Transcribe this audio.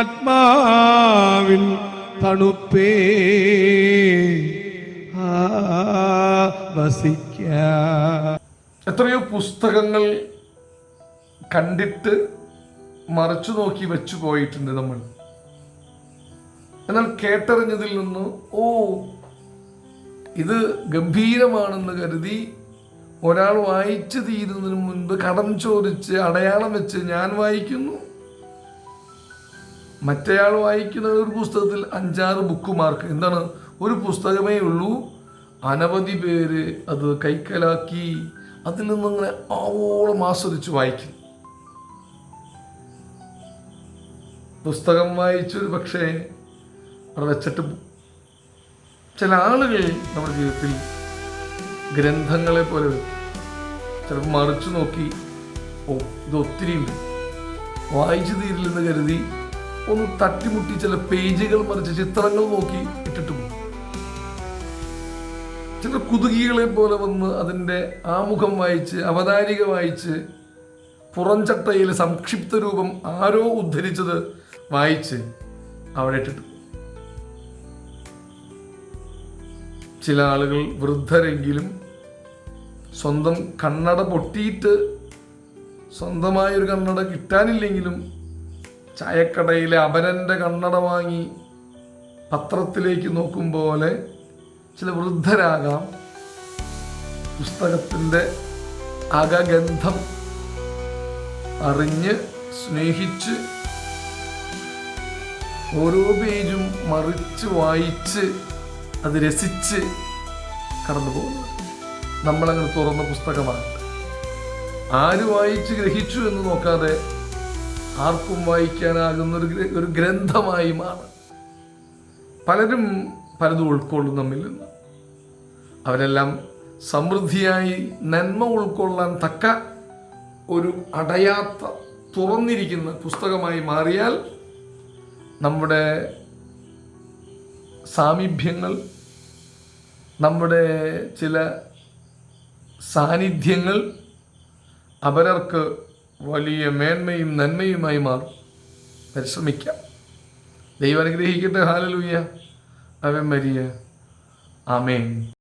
ആത്മാവിൻ തണുപ്പേ. വസിക്ക. എത്രയോ പുസ്തകങ്ങൾ കണ്ടിട്ട് മറച്ചു നോക്കി വെച്ചു പോയിട്ടുണ്ട് നമ്മൾ. എന്നാൽ കേട്ടറിഞ്ഞതിൽ നിന്ന് ഓ ഇത് ഗംഭീരമാണെന്ന് കരുതി ഒരാൾ വായിച്ചു തീരുന്നതിന് മുൻപ് കടം ചോദിച്ച് അടയാളം വെച്ച് ഞാൻ വായിക്കുന്നു. മറ്റേയാൾ വായിക്കുന്ന ഒരു പുസ്തകത്തിൽ അഞ്ചാറ് ബുക്ക് മാർക്ക് എന്താണ്? ഒരു പുസ്തകമേ ഉള്ളൂ. അനവധി പേര് അത് കൈക്കലാക്കി അതിൽ നിന്നിങ്ങനെ ആവോളം ആസ്വദിച്ച് വായിക്കും. പുസ്തകം വായിച്ചൊരു പക്ഷേ അവിടെ വെച്ചിട്ട് ചില ആളുകൾ നമ്മുടെ ജീവിതത്തിൽ ഗ്രന്ഥങ്ങളെ പോലെ. ചിലപ്പോൾ മറിച്ചു നോക്കി ഓ ഇത് വായിച്ചു തീരില്ലെന്ന് കരുതി ഒന്ന് തട്ടിമുട്ടി ചില പേജുകൾ മറിച്ച് ചിത്രങ്ങൾ നോക്കി ഇട്ടിട്ട് പോകും. ചില കുതുകികളെ പോലെ വന്ന് അതിന്റെ ആമുഖം വായിച്ച് അവതാരിക വായിച്ച് പുറംചട്ടയിൽ സംക്ഷിപ്ത രൂപം ആരോ ഉദ്ധരിച്ചത് വായിച്ച് അവിടെ ഇട്ടിട്ട് ചില ആളുകൾ വൃദ്ധരെങ്കിലും സ്വന്തം കണ്ണട പൊട്ടിയിട്ട് സ്വന്തമായൊരു കണ്ണട കിട്ടാനില്ലെങ്കിലും ചായക്കടയിലെ അപരന്റെ കണ്ണട വാങ്ങി പത്രത്തിലേക്ക് നോക്കും പോലെ ചില വൃദ്ധരാകാം. പുസ്തകത്തിന്റെ അകഗന്ധം അറിഞ്ഞ് സ്നേഹിച്ച് ഓരോ പേജും മറിച്ച് വായിച്ച് അത് രസിച്ച് കടന്നു പോകുന്നത് നമ്മളങ്ങനെ തുറന്ന പുസ്തകമാണ്. ആര് വായിച്ച് ഗ്രഹിച്ചു എന്ന് നോക്കാതെ ആർക്കും വായിക്കാനാകുന്ന ഒരു ഒരു ഗ്രന്ഥമായി മാറും. പലരും പലതും ഉൾക്കൊള്ളും നമ്മിൽ നിന്ന് അവരെല്ലാം സമൃദ്ധിയായി നന്മ ഉൾക്കൊള്ളാൻ തക്ക ഒരു അടയാത്ത തുറന്നിരിക്കുന്ന പുസ്തകമായി മാറിയാൽ നമ്മുടെ സാമീപ്യങ്ങൾ നമ്മുടെ ചില സാന്നിധ്യങ്ങൾ അവരർക്ക് വലിയ മേന്മയും നന്മയുമായി മാറും. പരിശ്രമിക്കാം. ദൈവം അനുഗ്രഹിക്കട്ടെ. ഹാലലൂയ അവൻ മരിയ. ആമേൻ.